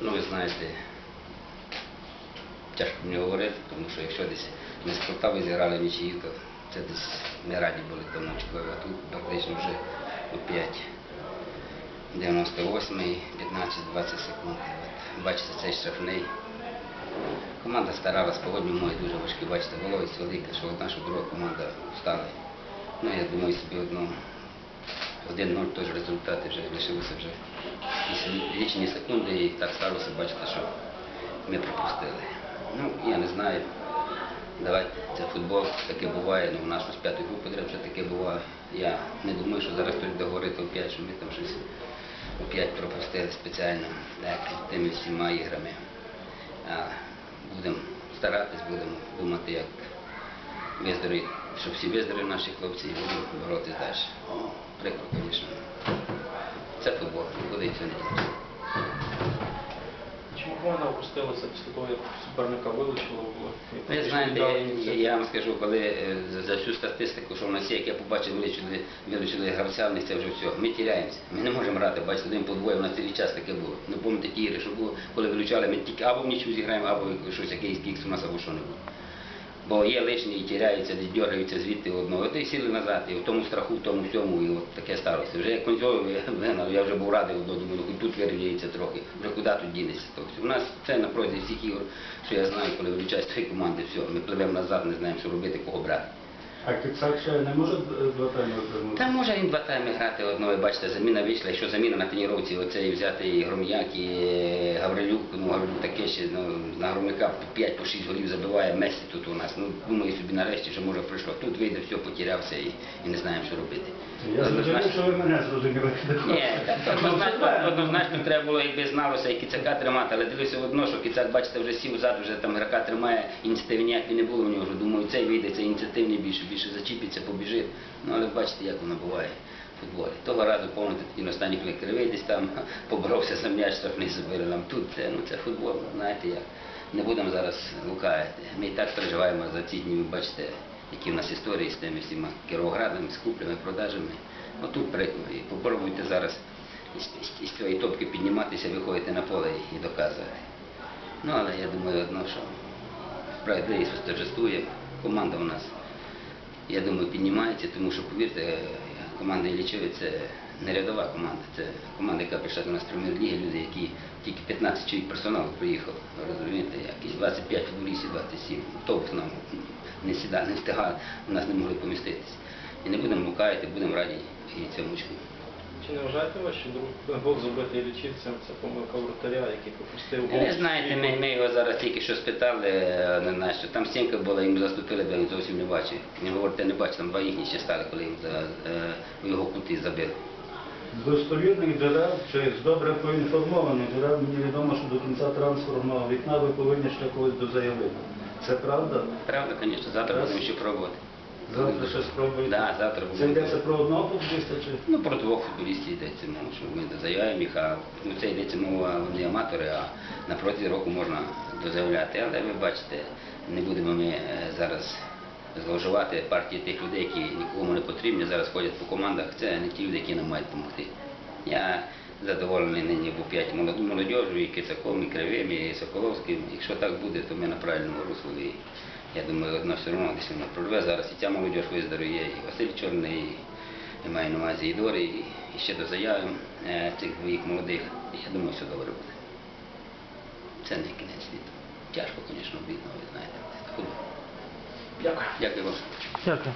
Ну, ви знаєте, тяжко мені говорити, тому що якщо десь ми з Полтави зіграли нічиї, то це десь ми раді були тому очкові, а тут практично вже опять 98 15-20 секунд. От, бачите, цей штрафний. Команда старалась, погодні мої дуже важкі, бачите, вологість велика, що одна, що друга команда встала. Ну, я думаю, собі одну 1-0 теж результати вже лишилося вже лічені секунди, і так сталося, бачите, що ми пропустили. Ну, я не знаю. Давайте, це футбол, таке буває, ну, у нас з п'ятої групи вже таке буває. Я не думаю, що зараз хтось буде говорити опять, що ми там щось опять пропустили спеціально, так, тими всіма іграми. Будемо старатись, будемо думати, як виздорові, щоб всі виздорові наші хлопці і будемо боротись далі. Ну, Прикро, звісно. Це футбол, нікуди цього не дінеться. Чому команда опустилася після того, як суперника вилучили? Ви знаєте, я, я вам скажу, коли е, за- за всю статистику, що в нас є, як я побачив, вилучили, вилучили гравця, в них це вже все. Ми тіряємося. Ми не можемо грати, бачите, один по двоє, у нас цілий час таке було. Не пам'ятаєте ті ігри, що було, коли вилучали, ми тільки або в нічу зіграємо, або щось якийсь кікс у нас, або що-небудь. Бо є лишні і тіряються, дергаються звідти одного. От і сіли назад, і в тому страху, в тому всьому, і от таке сталося. Вже як концьовий вигнав, я вже був радий одно, думаю, ну хоч тут вирівняється трохи, вже куди тут дінеться. Тобто, у нас це на протязі всіх ігор, що я знаю, коли величасть команди, все, ми пливемо назад, не знаємо, що робити, кого брати. А Кицак ще не може два тайми отримати? Та може він два тайми грати одного, бачите, заміна вийшла, якщо заміна на тренувці, оцей взяти і Гром'як, і е, Гаврилюк, ну Гаврилюк таке ще, ну, на Гром'яка по 5 по 6 голів забиває Месі тут у нас. Ну, думаю собі нарешті, що може прийшло. Тут вийде, все, потерявся і, і не знаємо, що робити. Я зрозумів, що ви мене зрозуміли. ні, однозначно, однозначно треба було, якби зналося, і кицака тримати, але дивлюся одно, що кицак, бачите, вже сів ззаду, вже там грака тримає, ініціативи ніякої не було в нього. Думаю, цей вийде, цей ініціативний більше, більше зачіпиться, побіжить. Ну але бачите, як воно буває в футболі. Того разу, пам'ятаєте, тоді на останній коли кривий десь там поборовся за м'яч, штрафний забили нам. Тут це, ну, це футбол, знаєте як. Не будемо зараз лукаяти. Ми і так переживаємо за ці дні, ви бачите, які в нас історії з тими всіма Кіровоградами, з куплями, продажами. Отут прикро. І попробуйте зараз із, цієї топки підніматися, виходити на поле і доказувати. Ну, але я думаю одно, що справедливість восторжествує. Команда у нас, я думаю, піднімається, тому що, повірте, команда Іллічеві це не рядова команда, це команда, яка прийшла до нас в прем'єр-ліги, люди, які тільки 15 чоловік персоналу приїхало, розумієте, якісь 25 футболістів, 27. Автобус нам не сідали, не встигав, у нас не могли поміститися. І не будемо лукати, будемо раді і цьому очку. Чи не вважаєте ви, що друг гол забитий лічівцем це помилка вратаря, який пропустив гол? Ви знаєте, ми, ми його зараз тільки що спитали, е, на нас, що там стінка була, йому заступили, бо він зовсім не бачив. Він говорить, я не бачив, там два їхні ще стали, коли йому за, е, у його кути забили. З достовірних джерел чи з добре поінформованих джерел мені відомо, що до кінця трансферного вікна ви повинні ще когось дозаявити. Це правда? Правда, звісно, завтра будемо ще пробувати. Завтра ще спробуєте? Да, завтра Це йдеться про одного футболіста чи? Ну, про двох футболістів йдеться мова, що ми дозаявимо їх, а ну, це йдеться мова, вони аматори, а на протязі року можна дозаявляти. Але ви бачите, не будемо ми е, зараз зловживати партії тих людей, які нікому не потрібні, зараз ходять по командах. Це не ті люди, які нам мають допомогти. Я задоволений нині був п'ять молодіжу, і Кицаком, і Кривим, і Соколовським. Якщо так буде, то ми на правильному руслі. І я думаю, одна все одно десь вона прорве. Зараз і ця молодіж виздорує, і Василь Чорний, і я маю на увазі і Дори, і, і ще дозаявимо е, цих двоїх молодих. Я думаю, все добре буде. Це не кінець світу. Тяжко, звісно, бідно, ви знаєте. Дякую. Дякую вам. Дякую.